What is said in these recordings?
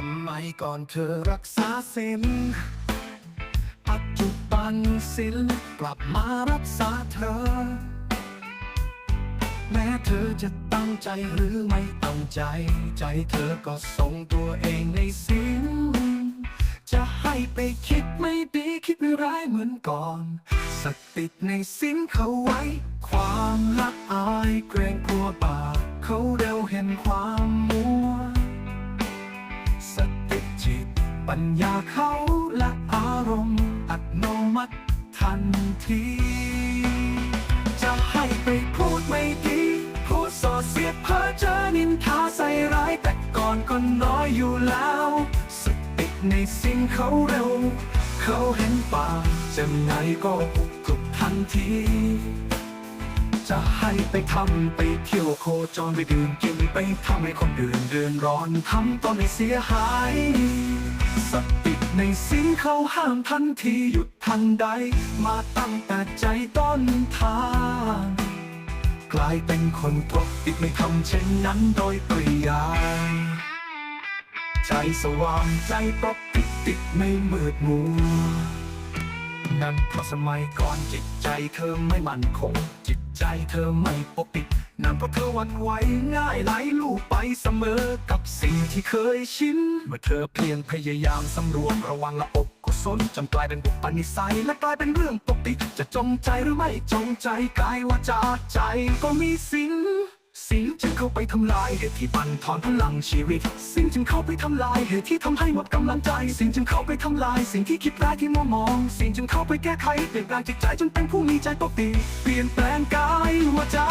สมัยก่อนเธอรักษาศีลปัจจุบันศีลกลับมารักษาเธอ แม้เธอจะตั้งใจหรือไม่ตั้งใจ ใจเธอก็ส่งตัวเองในศีลจะให้ไปคิดไม่ดีคิดไม่ร้ายเหมือนก่อน สติดในศีลเขาไว้ ความละอายเกรงกลัวบาปเขาเร็วเห็นความมัว ปัญญาเขาและอารมณ์อัตโนมัติทันที จะให้ไปพูดไม่ดีพูดส่อเสียดเพ้อเจอนินทาใส่ร้ายแต่ก่อนก็น้อยอยู่แล้วสติในสิ่งเขาเร็ว เขาเห็นป่าจะไงก็ปุกกลุกทันที จะให้ไปทำไปเที่ยวโคจรไปดื่มกินไปทำให้คนอื่นเดือดร้อนทำตนให้เสียหายสติในสิ่งเขาห้ามทันทีหยุดทันใด มาตั้งแต่ใจต้นทางกลายเป็นคนปกติดไม่ทำเช่นนั้นโดยปริยายใจสว่างใจปกติติดไม่มืดมัวนั่นเพราะสมัยก่อนจิตใจเธอไม่มั่นคงจิต ใจเธอไม่ปกปิดนั่นเพราะเธอวันไหวง่ายไหลลูกไปเสมอกับสิ่งที่เคยชิน เมื่อเธอเพียงพยายามสำรวมระวังละอบกุศลจำกลายเป็นบุปนิสัยและกลายเป็นเรื่องปกติจะจงใจหรือไม่จงใจกายวาจาใจก็มีสิน สิ่งจึงเข้าไปทำลายเหตุที่บั่นทอนพลังชีวิต สิ่งจึงเข้าไปทำลายเหตุที่ทำให้หมดกำลังใจ สิ่งจึงเข้าไปทำลายสิ่งที่คิดร้ายที่มัวมอง สิ่งจึงเข้าไปแก้ไขเปลี่ยนแปลงจิตใจจนเป็นผู้มีใจปกติ เปลี่ยนแปลงกายวาจา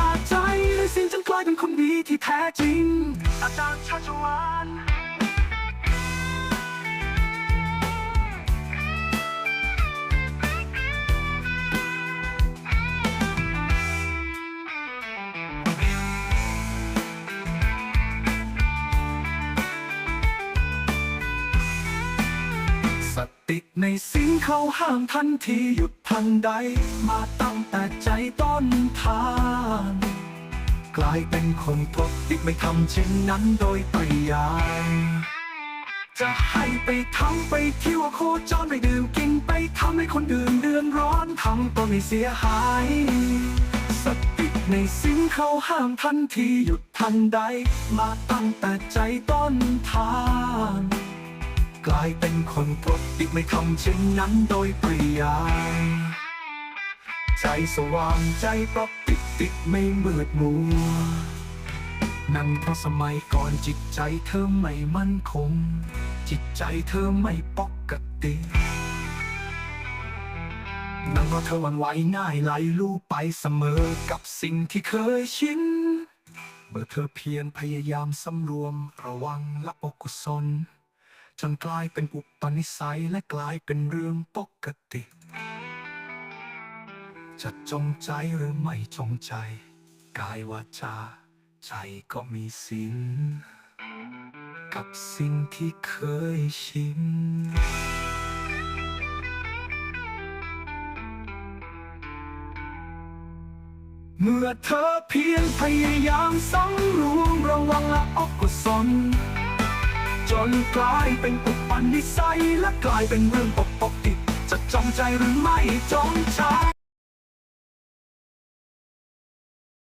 สติในสิ่งเขาห้ามทันทีหยุดทันใด มาตั้งแต่ใจต้นทางกลายเป็นคนปกติไม่ทำเช่นนั้นโดยปริยายจะให้ไปทำไปเที่ยวโคจรไปดื่มกินไปทำให้คนอื่นเดือดร้อนทำตัวไม่เสียหายสติในสิ่งเขาห้ามทันทีหยุดทันใด มาตั้งแต่ใจต้นทาง กลายเป็นคนปกติไม่ทำเช่นนั้นโดยปริยายใจสว่างใจปกติติดไม่มืดมัวนั่นเพราะสมัยก่อนจิตใจเธอไม่มั่นคง จิตใจเธอไม่ปกตินั่นเพราะเธอวันไหวง่ายไหลลูกไปเสมอกับสิ่งที่เคยชินเมื่อเธอเพียรพยายามสำรวมระวังละอกุศล จนกลายเป็นอุปนิสัยและกลายเป็นเรื่องปกติ จะจงใจหรือไม่จงใจ กายวาจา ใจก็มีสินกับสิ่งที่เคยชินเมื่อเธอเพียงพยายามสำรวมระวังละออกกุศล จนกลายเป็นอุปนิสัยและกลายเป็นเรื่องปกติจะจงใจหรือไม่จงใจ